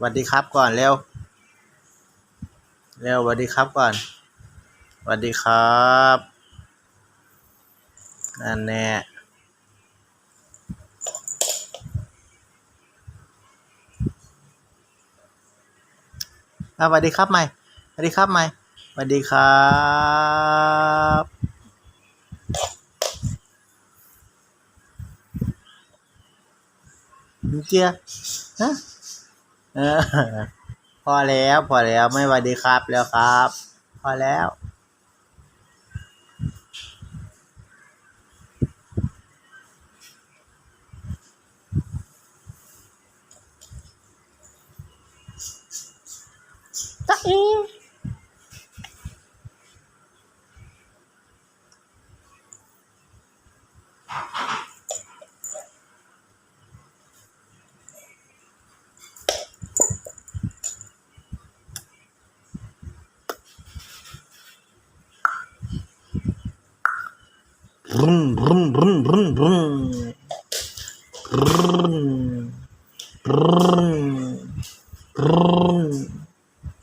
สวัสดีครับก่อนเร็ว เร็วสวัสดีครับก่อนสวัสดีครับนั่นแน่สวัสดีครับใหม่สวัสดีครับใหม่สวัสดีครับเจียฮะ เออ พอแล้วพอแล้วไม่สวัสดีครับแล้วครับ พอแล้วจ๊ะเอ Brum, brum, brum, brum, brum. Brum. Brum. Brum.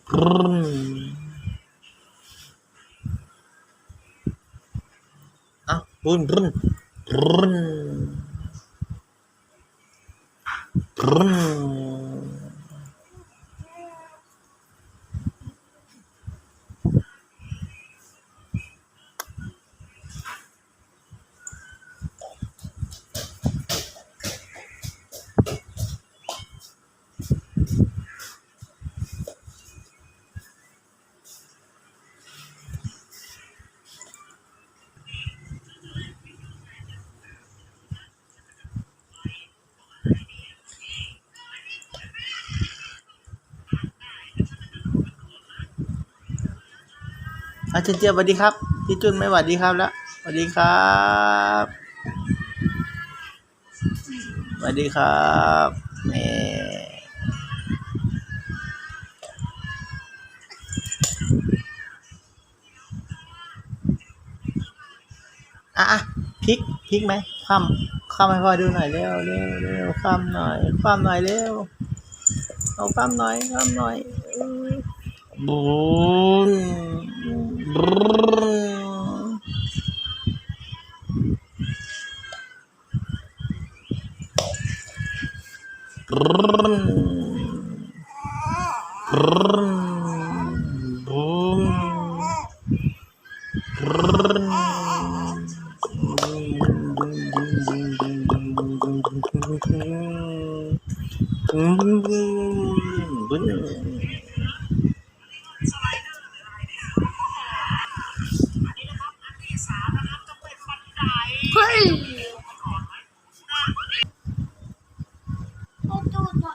Brum. Ah, brum, brum. Brum. Brum. อะรุ่นรุ่นรุ่นรุ่นอะเจนเจียบสวัสดีครับพี่จุนไม่สวัสดีครับแล้วสวัสดีครับสวัสดีครับแม่อะพลิกพลิกไหมคว่ำคว่ำให้พ่อดูหน่อยเร็วเร็วเร็วคว่ำหน่อยคว่ำหน่อยเร็วเอาคว่ำหน่อยคว่ำหน่อยบุญบุญบุญบุญ เฮ้ย Tudo.